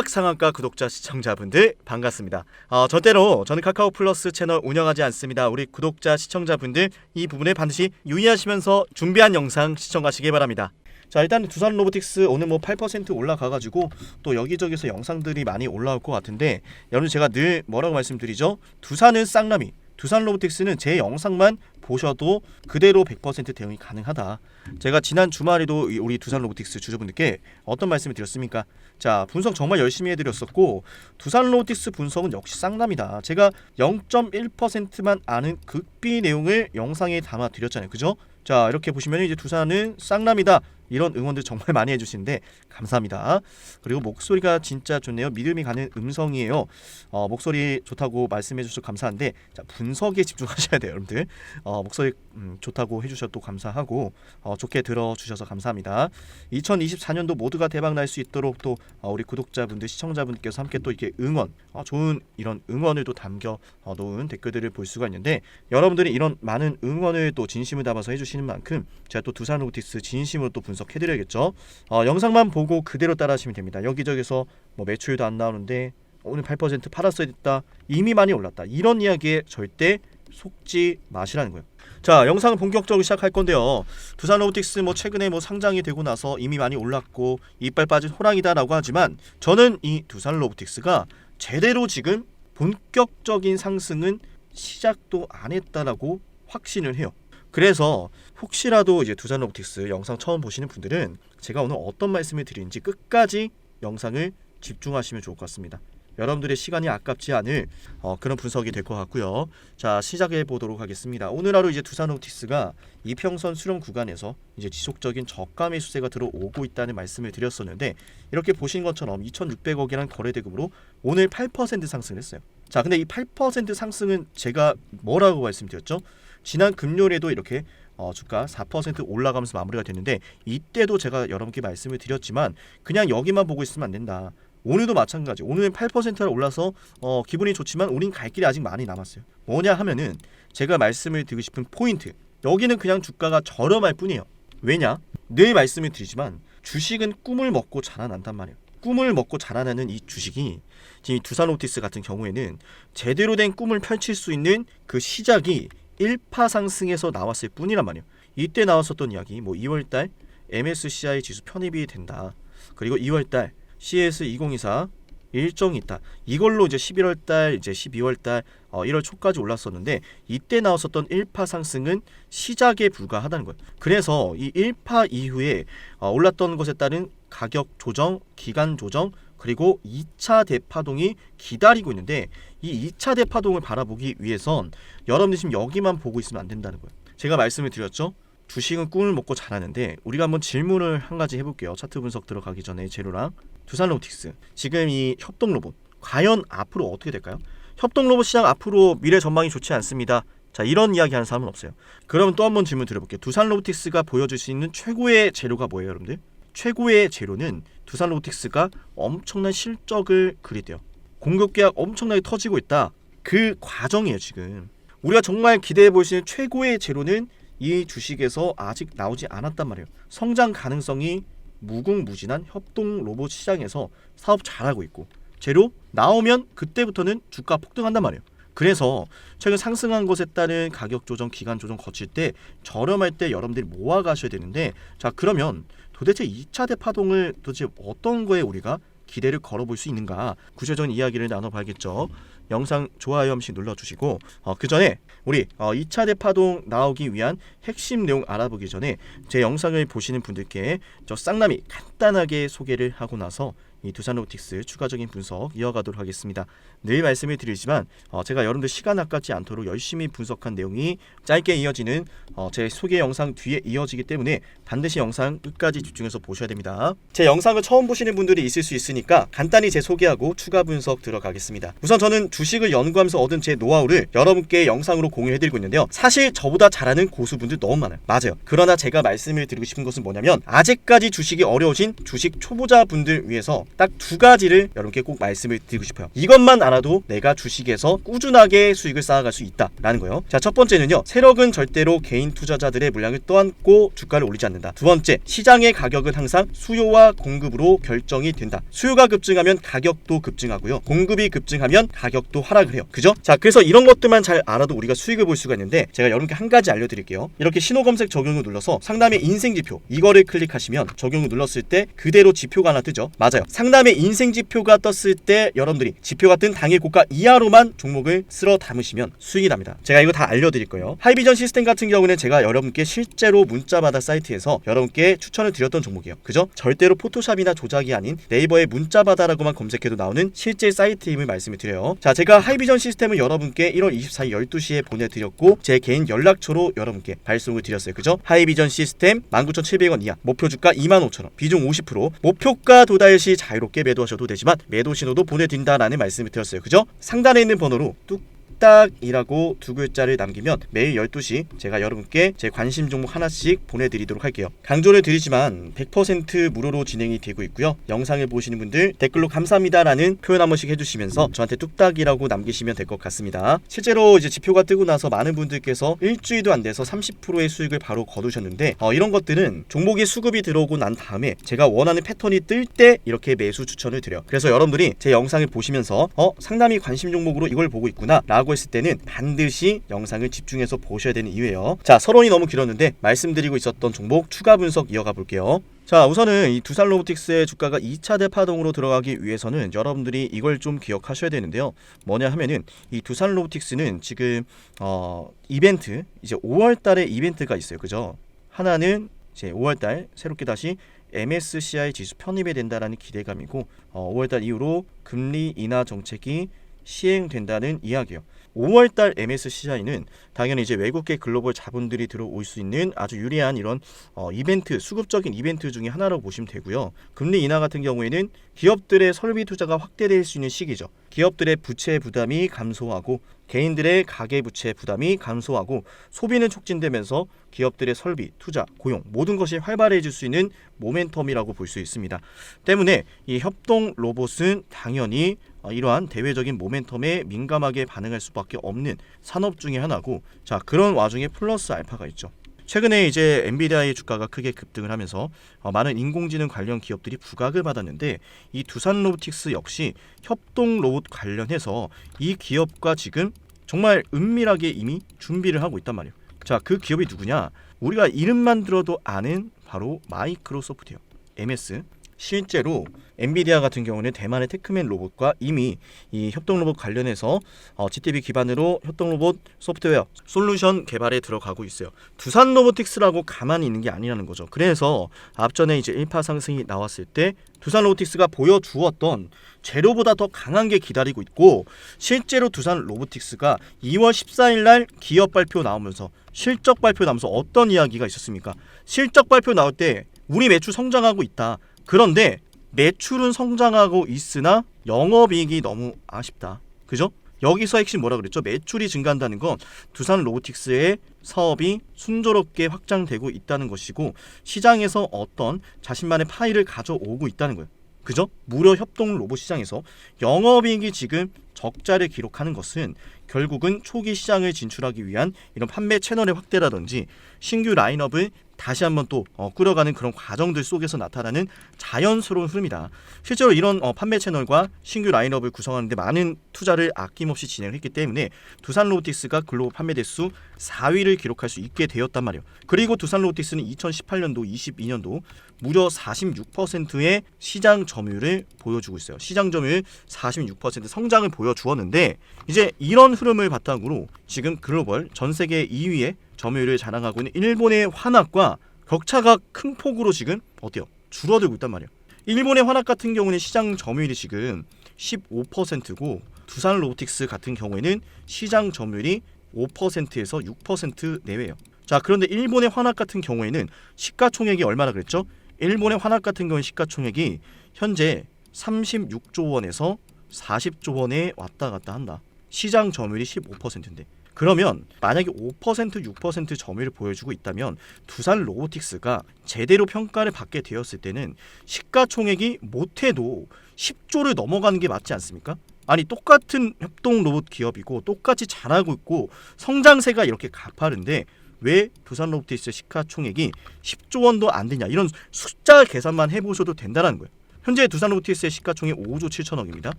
최악 상한가 구독자 시청자분들 반갑습니다. 어, 저대로 저는 카카오 플러스 채널 운영하지 않습니다. 우리 구독자 시청자분들 이 부분에 반드시 유의하시면서 준비한 영상 시청하시기 바랍니다. 자 일단 두산 로보틱스 오늘 뭐 8% 올라가가지고 또 여기저기서 영상들이 많이 올라올 것 같은데 여러분 제가 늘 뭐라고 말씀드리죠? 두산은 쌍남이 두산 로보틱스는 제 영상만 보셔도 그대로 100% 대응이 가능하다. 제가 지난 주말에도 이- 우리 두산 로보틱스 주주분들께 어떤 말씀을 드렸습니까? 자 분석 정말 열심히 해드렸었고 두산 로보틱스 분석은 역시 쌍남이다. 제가 0.1%만 아는 극비 내용을 영상에 담아 드렸잖아요. 그죠? 자 이렇게 보시면 이제 두산은 쌍남이다. 이런 응원들 정말 많이 해주시는데 감사합니다. 그리고 목소리가 진짜 좋네요. 믿음이 가는 음성이에요. 어, 목소리 좋다고 말씀해 주셔서 감사한데 자, 분석에 집중하셔야 돼요, 여러분들. 어, 목소리 음, 좋다고 해주셔도 감사하고 어, 좋게 들어주셔서 감사합니다. 2024년도 모두가 대박 날 수 있도록 또 어, 우리 구독자분들, 시청자분께서 함께 또 이렇게 응원, 어, 좋은 이런 응원을 또 담겨 어, 놓은 댓글들을 볼 수가 있는데 여러분들이 이런 많은 응원을 또 진심을 담아서 해주시는 만큼 제가 또 두산 로보틱스 진심으로 또 분석 해드려야겠죠. 어, 영상만 보고 그대로 따라하시면 됩니다. 여기저기서 뭐 매출도 안 나오는데 오늘 8% 팔았어야 됐다. 이미 많이 올랐다. 이런 이야기에 절대 속지 마시라는 거예요. 자, 영상을 본격적으로 시작할 건데요. 두산 로보틱스 뭐 최근에 뭐 상장이 되고 나서 이미 많이 올랐고 이빨 빠진 호랑이다라고 하지만 저는 이 두산 로보틱스가 제대로 지금 본격적인 상승은 시작도 안 했다라고 확신을 해요. 그래서 혹시라도 이제 두산 로보틱스 영상 처음 보시는 분들은 제가 오늘 어떤 말씀을 드리는지 끝까지 영상을 집중하시면 좋을 것 같습니다. 여러분들의 시간이 아깝지 않을 어, 그런 분석이 될 것 같고요. 자 시작해 보도록 하겠습니다. 오늘 하루 이제 두산 로보틱스가 이평선 수렴 구간에서 이제 지속적인 저가 매수세가 들어오고 있다는 말씀을 드렸었는데 이렇게 보신 것처럼 2,600억이라는 거래 대금으로 오늘 8% 상승했어요. 자 근데 이 8% 상승은 제가 뭐라고 말씀드렸죠? 지난 금요일에도 이렇게 어, 주가 4% 올라가면서 마무리가 됐는데 이때도 제가 여러분께 말씀을 드렸지만 그냥 여기만 보고 있으면 안 된다. 오늘도 마찬가지. 오늘은 8%를 올라서 어, 기분이 좋지만 우린 갈 길이 아직 많이 남았어요. 뭐냐 하면은 제가 말씀을 드리고 싶은 포인트. 여기는 그냥 주가가 저렴할 뿐이에요. 왜냐? 늘 말씀을 드리지만 주식은 꿈을 먹고 자라난단 말이에요. 꿈을 먹고 자라나는 이 주식이 지금 이 두산 오티스 같은 경우에는 제대로 된 꿈을 펼칠 수 있는 그 시작이 1파 상승에서 나왔을 뿐이란 말이에요. 이때 나왔었던 이야기 뭐 2월달 MSCI 지수 편입이 된다. 그리고 2월달 CS 2024 일정이 있다. 이걸로 이제 11월 달 이제 12월 달 어, 1월 초까지 올랐었는데 이때 나왔었던 1파 상승은 시작에 불과하다는 거예요. 그래서 이 1파 이후에 어, 올랐던 것에 따른 가격 조정, 기간 조정 그리고 2차 대파동이 기다리고 있는데 이 2차 대파동을 바라보기 위해선 여러분들 지금 여기만 보고 있으면 안 된다는 거예요. 제가 말씀을 드렸죠. 주식은 꿈을 먹고 자라는데 우리가 한번 질문을 한 가지 해볼게요. 차트 분석 들어가기 전에 재료랑 두산 로보틱스 지금 이 협동 로봇 과연 앞으로 어떻게 될까요? 협동 로봇 시장 앞으로 미래 전망이 좋지 않습니다. 자 이런 이야기 하는 사람은 없어요. 그러면 또 한번 질문 드려볼게요. 두산 로보틱스가 보여줄 수 있는 최고의 재료가 뭐예요, 여러분들? 최고의 재료는 두산 로보틱스가 엄청난 실적을 그리대요. 공급 계약 엄청나게 터지고 있다. 그 과정이에요 지금. 우리가 정말 기대해 볼 수 있는 최고의 재료는 이 주식에서 아직 나오지 않았단 말이에요. 성장 가능성이 무궁무진한 협동 로봇 시장에서 사업 잘하고 있고 재료 나오면 그때부터는 주가 폭등한단 말이에요. 그래서 최근 상승한 것에 따른 가격 조정, 기간 조정 거칠 때 저렴할 때 여러분들이 모아 가셔야 되는데 자 그러면 도대체 2차 대파동을 도대체 어떤 거에 우리가 기대를 걸어볼 수 있는가 구체적인 이야기를 나눠봐야겠죠. 영상 좋아요 한 번씩 눌러주시고 어, 그 전에 우리 어, 2차 대파동 나오기 위한 핵심 내용 알아보기 전에 제 영상을 보시는 분들께 저 쌍남이 간단하게 소개를 하고 나서 이 두산 로보틱스 추가적인 분석 이어가도록 하겠습니다. 늘 말씀을 드리지만 어, 제가 여러분들 시간 아깝지 않도록 열심히 분석한 내용이 짧게 이어지는 어, 제 소개 영상 뒤에 이어지기 때문에 반드시 영상 끝까지 집중해서 보셔야 됩니다. 제 영상을 처음 보시는 분들이 있을 수 있으니까 간단히 제 소개하고 추가 분석 들어가겠습니다. 우선 저는 주식을 연구하면서 얻은 제 노하우를 여러분께 영상으로 공유해드리고 있는데요. 사실 저보다 잘하는 고수분들 너무 많아요. 맞아요. 그러나 제가 말씀을 드리고 싶은 것은 뭐냐면 아직까지 주식이 어려우신 주식 초보자 분들 위해서 딱 두 가지를 여러분께 꼭 말씀을 드리고 싶어요. 이것만 알아도 내가 주식에서 꾸준하게 수익을 쌓아갈 수 있다라는 거예요. 자, 첫 번째는요. 세력은 절대로 개인 투자자들의 물량을 떠안고 주가를 올리지 않는다. 두 번째, 시장의 가격은 항상 수요와 공급으로 결정이 된다. 수요가 급증하면 가격도 급증하고요. 공급이 급증하면 가격도 하락을 해요. 그죠? 자, 그래서 이런 것들만 잘 알아도 우리가 수익을 볼 수가 있는데 제가 여러분께 한 가지 알려드릴게요. 이렇게 신호 검색 적용을 눌러서 상담의 인생 지표 이거를 클릭하시면 적용을 눌렀을 때 그대로 지표가 하나 뜨죠. 맞아요. 상담의 인생 지표가 떴을 때 여러분들이 지표가 뜬 당일 고가 이하로만 종목을 쓸어 담으시면 수익이 납니다. 제가 이거 다 알려드릴 거예요. 하이비전 시스템 같은 경우는 제가 여러분께 실제로 문자받아 사이트에서 여러분께 추천을 드렸던 종목이에요. 그죠? 절대로 포토샵이나 조작이 아닌 네이버에 문자받아라고만 검색해도 나오는 실제 사이트임을 말씀을 드려요. 자, 제가 하이비전 시스템을 여러분께 1월 24일 12시에 보내드렸고 제 개인 연락처로 여러분께 발송을 드렸어요. 그죠? 하이비전 시스템 19,700원 이하 목표 주가 25,000원 비중 50% 목표가 도달 시 자유롭게 매도하셔도 되지만 매도 신호도 보내드린다라는 말씀을 드렸어요. 그죠? 상단에 있는 번호로 뚝 딱이라고 두 글자를 남기면 매일 12시 제가 여러분께 제 관심 종목 하나씩 보내드리도록 할게요. 강조를 드리지만 100% 무료로 진행이 되고 있고요. 영상을 보시는 분들 댓글로 감사합니다라는 표현 한 번씩 해주시면서 저한테 뚝딱이라고 남기시면 될 것 같습니다. 실제로 이제 지표가 뜨고 나서 많은 분들께서 일주일도 안 돼서 30%의 수익을 바로 거두셨는데 어, 이런 것들은 종목이 수급이 들어오고 난 다음에 제가 원하는 패턴이 뜰 때 이렇게 매수 추천을 드려요. 그래서 여러분들이 제 영상을 보시면서 어 상담이 관심 종목으로 이걸 보고 있구나 라고 했을 때는 반드시 영상을 집중해서 보셔야 되는 이유예요. 자 서론이 너무 길었는데 말씀드리고 있었던 종목 추가 분석 이어가 볼게요. 자 우선은 이 두산 로보틱스의 주가가 2차 대파동으로 들어가기 위해서는 여러분들이 이걸 좀 기억하셔야 되는데요. 뭐냐 하면은 이 두산 로보틱스는 지금 어 이벤트 이제 5월 달에 이벤트가 있어요. 그죠? 하나는 이제 5월 달 새롭게 다시 MSCI 지수 편입이 된다라는 기대감이고 어, 5월 달 이후로 금리 인하 정책이 시행된다는 이야기예요. 5월 달 MSCI는 당연히 이제 외국계 글로벌 자본들이 들어올 수 있는 아주 유리한 이런 어, 이벤트, 수급적인 이벤트 중에 하나라고 보시면 되고요. 금리 인하 같은 경우에는 기업들의 설비 투자가 확대될 수 있는 시기죠. 기업들의 부채 부담이 감소하고 개인들의 가계 부채 부담이 감소하고 소비는 촉진되면서 기업들의 설비, 투자, 고용 모든 것이 활발해질 수 있는 모멘텀이라고 볼 수 있습니다. 때문에 이 협동 로봇은 당연히 어, 이러한 대외적인 모멘텀에 민감하게 반응할 수밖에 없는 산업 중의 하나고 자 그런 와중에 플러스 알파가 있죠. 최근에 이제 엔비디아의 주가가 크게 급등을 하면서 어, 많은 인공지능 관련 기업들이 부각을 받았는데 이 두산 로보틱스 역시 협동 로봇 관련해서 이 기업과 지금 정말 은밀하게 이미 준비를 하고 있단 말이에요. 자, 그 기업이 누구냐? 우리가 이름만 들어도 아는 바로 마이크로소프트예요. MS. 실제로 엔비디아 같은 경우는 대만의 테크맨 로봇과 이미 이 협동 로봇 관련해서 어, GTB 기반으로 협동 로봇 소프트웨어 솔루션 개발에 들어가고 있어요. 두산 로보틱스라고 가만히 있는 게 아니라는 거죠. 그래서 앞전에 이제 1파 상승이 나왔을 때 두산 로보틱스가 보여주었던 재료보다 더 강한 게 기다리고 있고 실제로 두산 로보틱스가 2월 14일 날 기업 발표 나오면서 실적 발표 나오면서 어떤 이야기가 있었습니까? 실적 발표 나올 때 우리 매출 성장하고 있다. 그런데 매출은 성장하고 있으나 영업이익이 너무 아쉽다. 그죠? 여기서 핵심 뭐라 그랬죠? 매출이 증가한다는 건 두산 로보틱스의 사업이 순조롭게 확장되고 있다는 것이고 시장에서 어떤 자신만의 파일을 가져오고 있다는 거예요. 그죠? 무료 협동 로봇 시장에서 영업이익이 지금 적자를 기록하는 것은 결국은 초기 시장을 진출하기 위한 이런 판매 채널의 확대라든지 신규 라인업을 다시 한번 또 어, 꾸려가는 그런 과정들 속에서 나타나는 자연스러운 흐름이다. 실제로 이런 어, 판매 채널과 신규 라인업을 구성하는데 많은 투자를 아낌없이 진행을 했기 때문에 두산 로보틱스가 글로벌 판매 대수 4위를 기록할 수 있게 되었단 말이에요. 그리고 두산 로보틱스는 2018년도, 22년도 무려 46%의 시장 점유율을 보여주고 있어요. 시장 점유율 46% 성장을 보여주었는데 이제 이런 흐름을 바탕으로 지금 글로벌 전 세계 2위의 점유율을 자랑하고 있는 일본의 환합과 격차가 큰 폭으로 지금 어때요? 줄어들고 있단 말이에요. 일본의 환합 같은 경우는 시장 점유율이 지금 15%고 두산 로보틱스 같은 경우에는 시장 점유율이 5%에서 6% 내외예요. 자, 그런데 일본의 환합 같은 경우에는 시가총액이 얼마나 그랬죠? 일본의 환합 같은 경우는 시가총액이 현재 36조 원에서 40조 원에 왔다 갔다 한다. 시장 점유율이 15%인데 그러면 만약에 5% 6% 점유율을 보여주고 있다면 두산 로보틱스가 제대로 평가를 받게 되었을 때는 시가총액이 못해도 10조를 넘어가는 게 맞지 않습니까? 아니 똑같은 협동 로봇 기업이고 똑같이 잘하고 있고 성장세가 이렇게 가파른데 왜 두산 로보틱스의 시가총액이 10조 원도 안 되냐 이런 숫자 계산만 해보셔도 된다는 거예요. 현재 두산 로보틱스의 시가총액 5조 7천억입니다.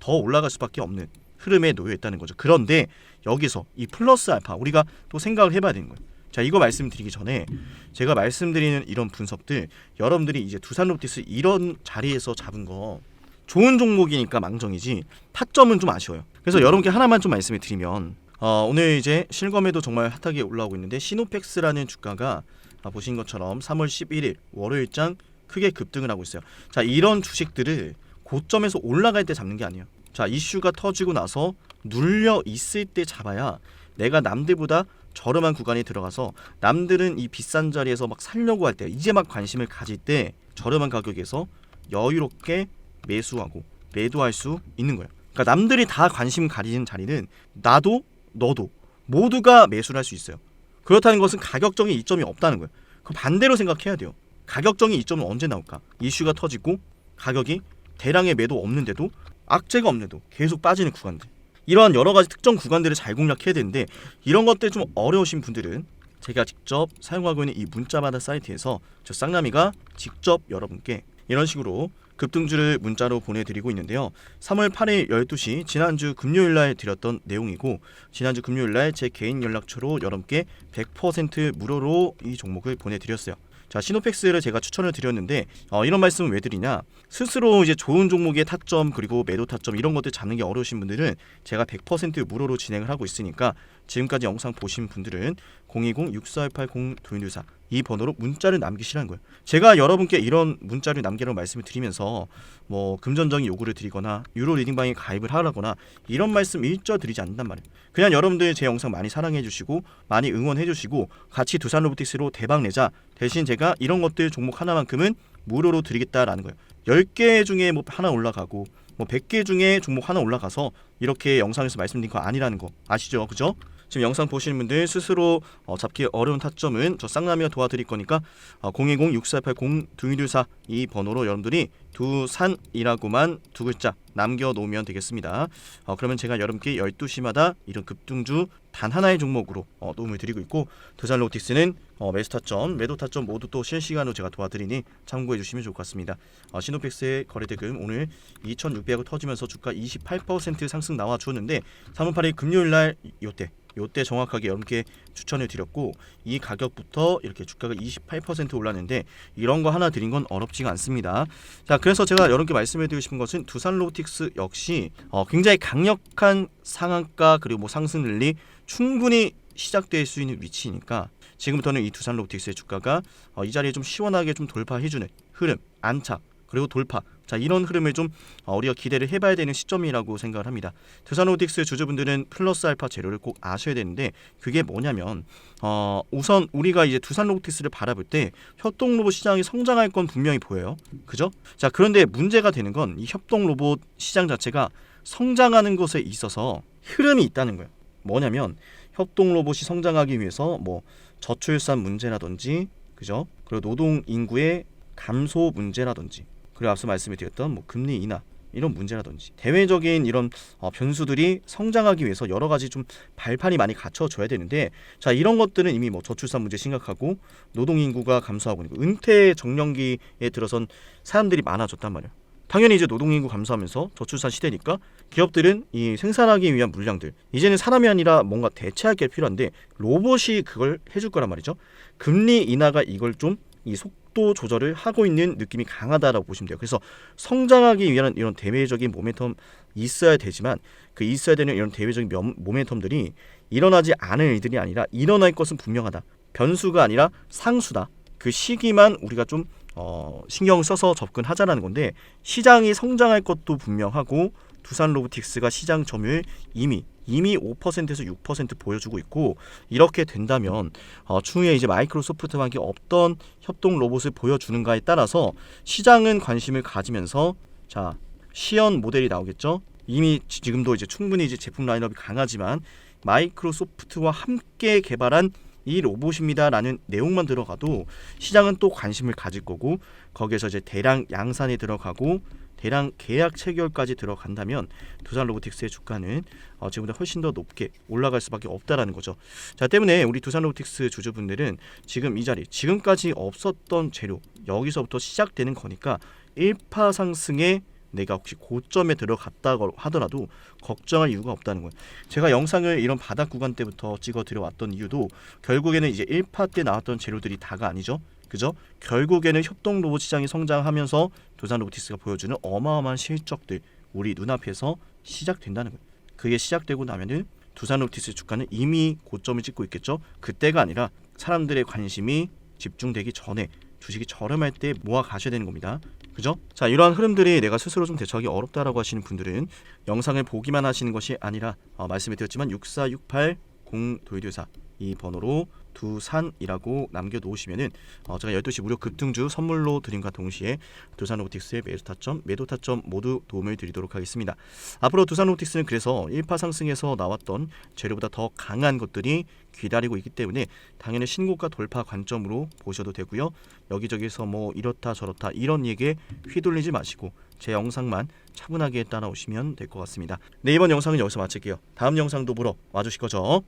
더 올라갈 수밖에 없는 흐름에 놓여 있다는 거죠. 그런데 여기서 이 플러스 알파 우리가 또 생각을 해봐야 되는 거예요. 자 이거 말씀드리기 전에 제가 말씀드리는 이런 분석들 여러분들이 이제 두산 로보틱스 이런 자리에서 잡은 거 좋은 종목이니까 망정이지 타점은 좀 아쉬워요. 그래서 여러분께 하나만 좀 말씀을 드리면 어, 오늘 이제 실검에도 정말 핫하게 올라오고 있는데 시노펙스라는 주가가 아, 보신 것처럼 3월 11일 월요일장 크게 급등을 하고 있어요. 자 이런 주식들을 고점에서 올라갈 때 잡는 게 아니에요. 자 이슈가 터지고 나서 눌려 있을 때 잡아야 내가 남들보다 저렴한 구간에 들어가서 남들은 이 비싼 자리에서 막 살려고 할 때 이제 막 관심을 가질 때 저렴한 가격에서 여유롭게 매수하고 매도할 수 있는 거예요. 그러니까 남들이 다 관심 가리는 자리는 나도 너도 모두가 매수를 할 수 있어요. 그렇다는 것은 가격적인 이점이 없다는 거예요. 그 반대로 생각해야 돼요. 가격적인 이점은 언제 나올까? 이슈가 터지고 가격이 대량의 매도 없는데도 악재가 없는데도 계속 빠지는 구간들. 이러한 여러 가지 특정 구간들을 잘 공략해야 되는데 이런 것들 좀 어려우신 분들은 제가 직접 사용하고 있는 이 문자마다 사이트에서 저 쌍남이가 직접 여러분께 이런 식으로 급등주를 문자로 보내드리고 있는데요. 3월 8일 12시 지난주 금요일 날 드렸던 내용이고 지난주 금요일 날 제 개인 연락처로 여러분께 100% 무료로 이 종목을 보내드렸어요. 자 시노펙스를 제가 추천을 드렸는데 어, 이런 말씀을 왜 드리냐 스스로 이제 좋은 종목의 타점 그리고 매도 타점 이런 것들 잡는 게 어려우신 분들은 제가 100% 무료로 진행을 하고 있으니까 지금까지 영상 보신 분들은 020-6480-2124 이 번호로 문자를 남기시라는 거예요. 제가 여러분께 이런 문자를 남기라고 말씀을 드리면서 뭐 금전적인 요구를 드리거나 유로 리딩방에 가입을 하라거나 이런 말씀 일절 드리지 않는단 말이에요. 그냥 여러분들 제 영상 많이 사랑해 주시고 많이 응원해 주시고 같이 두산 로보틱스로 대박 내자. 대신 제가 이런 것들 종목 하나만큼은 무료로 드리겠다라는 거예요. 10개 중에 뭐 하나 올라가고 뭐 100개 중에 종목 하나 올라가서 이렇게 영상에서 말씀드린 거 아니라는 거 아시죠? 그죠? 지금 영상 보시는 분들 스스로 어, 잡기 어려운 타점은 저 쌍남이가 도와드릴 거니까 어, 010-6480-2124 이 번호로 여러분들이 두산이라고만 두 글자 남겨놓으면 되겠습니다. 어, 그러면 제가 여러분께 12시마다 이런 급등주 단 하나의 종목으로 어, 도움을 드리고 있고 두산 로틱스는 어, 매수 타점, 매도 타점 모두 또 실시간으로 제가 도와드리니 참고해 주시면 좋을 것 같습니다. 어, 시노펙스의 거래대금 오늘 2,600억 터지면서 주가 28% 상승 나와 주었는데 3월 8일 금요일 날 요때 요때 정확하게 여러분께 추천을 드렸고 이 가격부터 이렇게 주가가 28% 올랐는데 이런 거 하나 드린 건 어렵지가 않습니다. 자 그래서 제가 여러분께 말씀해 드리고 싶은 것은 두산 로틱스 역시 어, 굉장히 강력한 상한가 그리고 뭐 상승 랠리 충분히 시작될 수 있는 위치니까 지금부터는 이 두산 로틱스의 주가가 어, 이 자리에 좀 시원하게 좀 돌파해주는 흐름 안착 그리고 돌파 자 이런 흐름을 좀 어, 우리가 기대를 해봐야 되는 시점이라고 생각을 합니다. 두산로틱스 주주분들은 플러스 알파 재료를 꼭 아셔야 되는데 그게 뭐냐면 어, 우선 우리가 이제 두산로틱스를 바라볼 때 협동 로봇 시장이 성장할 건 분명히 보여요. 그죠? 자 그런데 문제가 되는 건 이 협동 로봇 시장 자체가 성장하는 것에 있어서 흐름이 있다는 거예요. 뭐냐면 협동 로봇이 성장하기 위해서 뭐 저출산 문제라든지 그죠? 그리고 노동 인구의 감소 문제라든지 그리고 앞서 말씀을 드렸던 뭐 금리 인하 이런 문제라든지 대외적인 이런 어, 변수들이 성장하기 위해서 여러 가지 좀 발판이 많이 갖춰줘야 되는데 자 이런 것들은 이미 뭐 저출산 문제 심각하고 노동 인구가 감소하고 있고 은퇴 정년기에 들어선 사람들이 많아졌단 말이에요. 당연히 이제 노동 인구 감소하면서 저출산 시대니까 기업들은 이 생산하기 위한 물량들 이제는 사람이 아니라 뭔가 대체할 게 필요한데 로봇이 그걸 해줄 거란 말이죠. 금리 인하가 이걸 좀이 속 도 조절을 하고 있는 느낌이 강하다라고 보시면 돼요. 그래서 성장하기 위한 이런 대외적인 모멘텀 있어야 되지만 그 있어야 되는 이런 대외적인 면- 모멘텀들이 일어나지 않을 일들이 아니라 일어날 것은 분명하다. 변수가 아니라 상수다. 그 시기만 우리가 좀 어, 신경 써서 접근하자라는 건데 시장이 성장할 것도 분명하고 두산 로보틱스가 시장 점유율 이미 이미 5%에서 6% 보여주고 있고 이렇게 된다면 어, 추후에 이제 마이크로소프트만이 없던 협동 로봇을 보여주는가에 따라서 시장은 관심을 가지면서 자 시연 모델이 나오겠죠. 이미 지금도 이제 충분히 이제 제품 라인업이 강하지만 마이크로소프트와 함께 개발한 이 로봇입니다라는 내용만 들어가도 시장은 또 관심을 가질 거고 거기에서 이제 대량 양산이 들어가고 대량 계약 체결까지 들어간다면 두산 로보틱스의 주가는 어, 지금보다 훨씬 더 높게 올라갈 수밖에 없다라는 거죠. 자 때문에 우리 두산 로보틱스 주주분들은 지금 이 자리 지금까지 없었던 재료 여기서부터 시작되는 거니까 1파 상승에 내가 혹시 고점에 들어갔다고 하더라도 걱정할 이유가 없다는 거예요. 제가 영상을 이런 바닥 구간 때부터 찍어 들여왔던 이유도 결국에는 이제 1파 때 나왔던 재료들이 다가 아니죠. 그죠? 결국에는 협동 로봇 시장이 성장하면서 두산 로보틱스가 보여주는 어마어마한 실적들 우리 눈앞에서 시작된다는 거예요. 그게 시작되고 나면은 두산 로보틱스 주가는 이미 고점을 찍고 있겠죠. 그때가 아니라 사람들의 관심이 집중되기 전에 주식이 저렴할 때 모아 가셔야 되는 겁니다. 그죠? 자 이러한 흐름들이 내가 스스로 좀 대처하기 어렵다라고 하시는 분들은 영상을 보기만 하시는 것이 아니라 어, 말씀해 드렸지만 6468 0224이 번호로 두산이라고 남겨놓으시면은 어, 제가 12시 무료 급등주 선물로 드림과 동시에 두산 로보틱스의 매수 타점, 매도 타점 모두 도움을 드리도록 하겠습니다. 앞으로 두산 로보틱스는 그래서 1파 상승에서 나왔던 재료보다 더 강한 것들이 기다리고 있기 때문에 당연히 신고가 돌파 관점으로 보셔도 되고요. 여기저기서 뭐 이렇다 저렇다 이런 얘기에 휘둘리지 마시고 제 영상만 차분하게 따라오시면 될 것 같습니다. 네 이번 영상은 여기서 마칠게요. 다음 영상도 보러 와주실 거죠?